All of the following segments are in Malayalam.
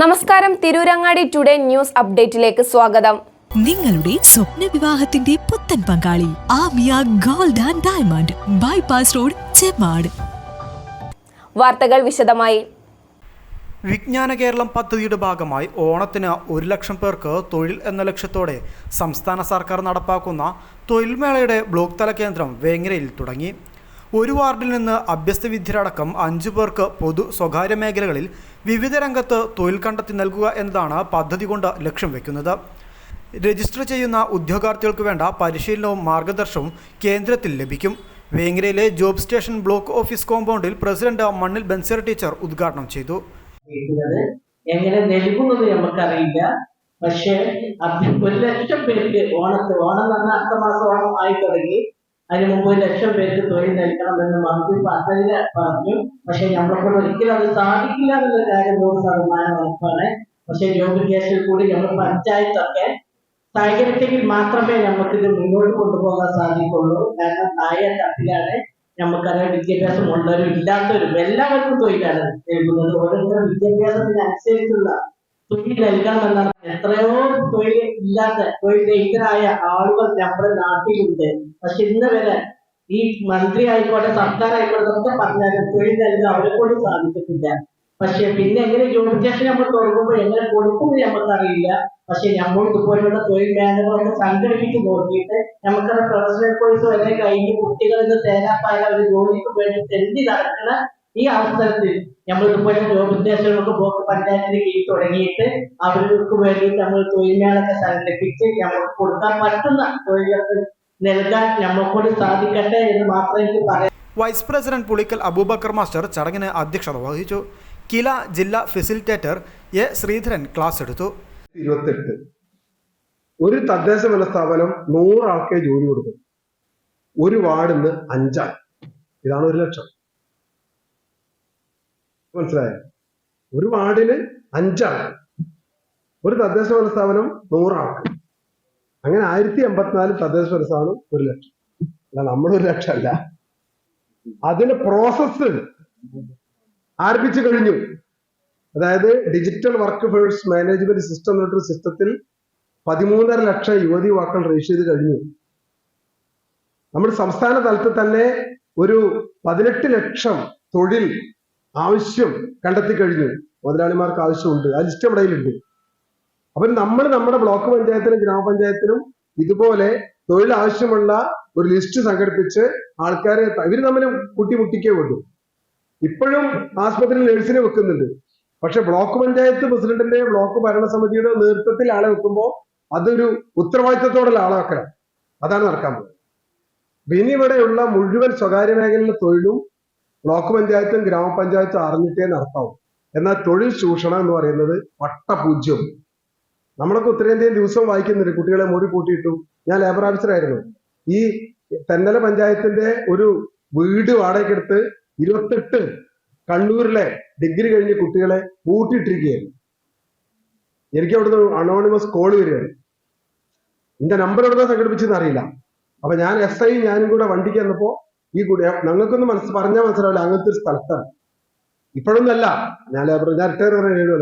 നമസ്കാരം. തിരൂരങ്ങാടി ടുഡേ ന്യൂസ് അപ്ഡേറ്റിലേക്ക് സ്വാഗതം. നിങ്ങളുടെ സ്വപ്ന വിവാഹത്തിന്റെ പുത്തൻ പങ്കാളി Amiya gold and diamond bypass road Chemmad വാർത്തകൾ വിശദമായി. വിജ്ഞാന കേരളം പദ്ധതിയുടെ ഭാഗമായി ഓണത്തിന് ഒരു ലക്ഷം പേർക്ക് തൊഴിൽ എന്ന ലക്ഷ്യത്തോടെ സംസ്ഥാന സർക്കാർ നടപ്പാക്കുന്ന തൊഴിൽമേളയുടെ ബ്ലോക്ക് തല കേന്ദ്രം വേങ്ങരയിൽ തുടങ്ങി. ഒരു വാർഡിൽ നിന്ന് അഭ്യസ്തവിദ്യരടക്കം അഞ്ചു പേർക്ക് പൊതു സ്വകാര്യ മേഖലകളിൽ വിവിധ രംഗത്ത് തൊഴിൽ കണ്ടെത്തി നൽകുക എന്നതാണ് പദ്ധതി കൊണ്ട് ലക്ഷ്യം വയ്ക്കുന്നത് രജിസ്റ്റർ ചെയ്യുന്ന ഉദ്യോഗാർത്ഥികൾക്ക് വേണ്ട പരിശീലനവും മാർഗദർശനവും കേന്ദ്രത്തിൽ ലഭിക്കും. വേങ്ങരയിലെ ജോബ് സ്റ്റേഷൻ ബ്ലോക്ക് ഓഫീസ് കോമ്പൗണ്ടിൽ പ്രസിഡന്റ് മണ്ണിൽ ബൻസർ ടീച്ചർ ഉദ്ഘാടനം ചെയ്തു. എങ്ങനെ നൽകുന്നത് നമുക്കറിയില്ല. പക്ഷേ ഒരു ലക്ഷം പേർക്ക് ഓണത്ത് ഓണം അർത്ഥമാസം അടുത്ത മാസം ഓണം ആയി തുടങ്ങി. അതിന് മുമ്പ് ഒരു ലക്ഷം പേർക്ക് തൊഴിൽ നൽകണമെന്ന് മന്ത്രി പദ്ധതി പറഞ്ഞു. പക്ഷെ നമ്മളെക്കൊണ്ട് ഒരിക്കലും അത് സാധിക്കില്ല എന്നുള്ള കാര്യം നൂറ് ശതമാനം ഉറപ്പാണ്. പക്ഷെ ജോബ് കേസിൽ കൂടി നമ്മൾ പഞ്ചായത്തൊക്കെ സഹകരിച്ചെങ്കിൽ മാത്രമേ നമുക്ക് ഇത് മുന്നോട്ട് കൊണ്ടുപോകാൻ സാധിക്കുള്ളൂ. കാരണം താഴെ തട്ടിലാണ് നമുക്കറിയാം വിദ്യാഭ്യാസം ഉള്ളവരും ഇല്ലാത്തവരും എല്ലാവർക്കും തൊഴിലാണ് നൽകുന്നത്. വിദ്യാഭ്യാസത്തിന് വിദ്യാഭ്യാസത്തിനനുസരിച്ചുള്ള തൊഴിൽ നൽകണമെന്നാണ്. എത്രയോ തൊഴിൽ ഇല്ലാത്ത തൊഴിൽ രഹിതരായ ആളുകൾ നമ്മുടെ നാട്ടിലുണ്ട്. പക്ഷെ ഇന്ന് വരെ ഈ മന്ത്രി ആയിക്കോട്ടെ സർക്കാർ ആയിക്കോട്ടെ ഒക്കെ പറഞ്ഞാലും തൊഴിൽ നൽകാൻ അവരെ കൊണ്ട് സാധിച്ചിട്ടില്ല പക്ഷെ പിന്നെ എങ്ങനെ ജോബ് സ്റ്റേഷൻ നമ്മൾ തുടങ്ങുമ്പോൾ എങ്ങനെ കൊടുക്കും നമുക്ക് അറിയില്ല പക്ഷെ നമ്മൾ ഇതുപോലെയുള്ള തൊഴിൽ മേഖലകളൊക്കെ സംഘടിപ്പിച്ച് നോക്കിയിട്ട് നമുക്കത് പ്രൊഫഷണൽ കോഴ്സ് വരെ കഴിഞ്ഞ് കുട്ടികൾ ഇന്ന് തേരാപ്പായ ഒരു ജോലിക്ക് വേണ്ടി തെണ്ടി നടക്കുന്ന ഈ അവസരത്തിൽ നമ്മൾ ഇതുപോലെ ജോബ് ഉദ്ദേശങ്ങൾക്ക് ബ്ലോക്ക് പഞ്ചായത്തിന് കീഴിൽ തുടങ്ങിയിട്ട് അവർക്ക് വേണ്ടിയിട്ട് നമ്മൾ തൊഴിലാളൊക്കെ സംഘടിപ്പിച്ച് നമ്മൾക്ക് കൊടുക്കാൻ പറ്റുന്ന തൊഴിലുകൾക്ക് നൽകാൻ നമ്മളെക്കൊണ്ട് സാധിക്കട്ടെ എന്ന് മാത്രമേ എനിക്ക് പറയാം vice president Pulikkal Abubakar master ചടങ്ങിന് അധ്യക്ഷത വഹിച്ചു. കില ജില്ലാ ഫെസിലിറ്റേറ്റർ എ ശ്രീധരൻ ക്ലാസ് എടുത്തു. ഇരുപത്തെട്ട്. ഒരു തദ്ദേശ ഭരണ സ്ഥാപനം നൂറ് ആൾക്കേ ജോലി കൊടുക്കും. ഒരു വാർഡിന്ന് അഞ്ചാൾ. ഇതാണ് ഒരു ലക്ഷം. മനസ്സിലായോ? ഒരു വാർഡിന് അഞ്ചാൾ ഒരു തദ്ദേശ സ്ഥാപനം നൂറാൾക്ക് അങ്ങനെ ആയിരത്തി എൺപത്തിനാല് തദ്ദേശ സ്ഥാപനം ഒരു ലക്ഷം. അല്ല നമ്മുടെ ഒരു ലക്ഷം അല്ല. അതിന്റെ പ്രോസസ്സ് ആരംഭിച്ചു കഴിഞ്ഞു. അതായത് digital work force management system എന്നൊരു സിസ്റ്റത്തിൽ പതിമൂന്നര ലക്ഷം യുവതി വാക്കൾ രജിസ്റ്റർ ചെയ്ത് കഴിഞ്ഞു. നമ്മുടെ സംസ്ഥാന തലത്തിൽ തന്നെ ഒരു പതിനെട്ട് ലക്ഷം തൊഴിൽ ആവശ്യം കണ്ടെത്തി കഴിഞ്ഞു. മുതലാളിമാർക്ക് ആവശ്യമുണ്ട്. ആ ലിസ്റ്റ് നമ്മുടെ കയ്യിലുണ്ട്. അപ്പം നമ്മൾ നമ്മുടെ ബ്ലോക്ക് പഞ്ചായത്തിനും ഗ്രാമപഞ്ചായത്തിനും ഇതുപോലെ തൊഴിൽ ആവശ്യമുള്ള ഒരു ലിസ്റ്റ് സംഘടിപ്പിച്ച് ആൾക്കാരെ ഇവർ തമ്മിൽ കുട്ടിമുട്ടിക്കേ വേണ്ടു ഇപ്പോഴും ആസ്പത്രിയിൽ നഴ്സിനെ വെക്കുന്നുണ്ട്. പക്ഷെ ബ്ലോക്ക് പഞ്ചായത്ത് പ്രസിഡന്റിന്റെ ബ്ലോക്ക് ഭരണസമിതിയുടെ നേതൃത്വത്തിൽ ആളെ വെക്കുമ്പോൾ അതൊരു ഉത്തരവാദിത്തത്തോടുള്ള ആളെ വെക്കണം അതാണ് നടക്കാൻ പോകുന്നത്. ഇനി ഇവിടെയുള്ള മുഴുവൻ സ്വകാര്യ മേഖലയിലെ തൊഴിലും ബ്ലോക്ക് പഞ്ചായത്തും ഗ്രാമപഞ്ചായത്തും അറിഞ്ഞിട്ടേ നടത്താവും എന്നാൽ തൊഴിൽ ചൂഷണം എന്ന് പറയുന്നത് വട്ടപൂജ്യം. നമ്മളൊക്കെ ഉത്തരേന്ത്യയിൽ ദിവസം വായിക്കുന്നുണ്ട്. കുട്ടികളെ മുറി കൂട്ടിയിട്ടു ഞാൻ ലേബർ ഓഫീസറായിരുന്നു ഈ തെന്നല പഞ്ചായത്തിന്റെ ഒരു വീട് വാടകയ്ക്കെടുത്ത് ഇരുപത്തെട്ട് കണ്ണൂരിലെ ഡിഗ്രി കഴിഞ്ഞ കുട്ടികളെ കൂട്ടിയിട്ടിരിക്കുകയായിരുന്നു എനിക്ക് അവിടുന്ന് അണോണിമസ് കോൾ വരികയാണ്. എന്റെ നമ്പർ എവിടെ സംഘടിപ്പിച്ചെന്ന് അറിയില്ല. അപ്പൊ ഞാൻ എസ് ഐ ഞാനും കൂടെ വണ്ടിക്ക് വന്നപ്പോ ഈ കുട്ടി ഞങ്ങൾക്കൊന്നും മനസ്സ് പറഞ്ഞാൽ മനസ്സിലാവില്ല. അങ്ങനത്തെ ഒരു സ്ഥലത്താണ്. ഇപ്പോഴൊന്നല്ല ഞാൻ ഞാൻ റിട്ടയർ ഏഴ്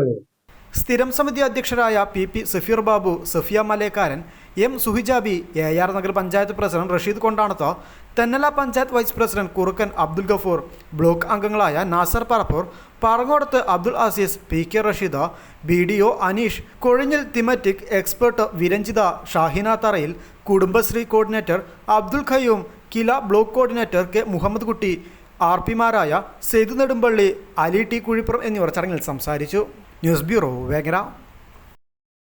സ്ഥിരം സമിതി അധ്യക്ഷരായ P P Safeer Babu Safiya Malekkaran M Suhijabi A R Nagar panchayat president Rasheed കൊണ്ടാണത്തോ Thennala panchayat vice president Kurukkan Abdul Gafoor block അംഗങ്ങളായ Nasar Parappur Parangodath Abdul Aziz P K Rasheeda B D O Aneesh Kozhinjil thematic expert Viranjitha Shahina Tharayil Kudumbashree coordinator Abdul Khayyum KILA block coordinator K Muhammad Kutty R പിമാരായ Sethu Nedumpally Ali T Kuzhippuram എന്നിവർ ചടങ്ങിൽ സംസാരിച്ചു. News bureau Vengara.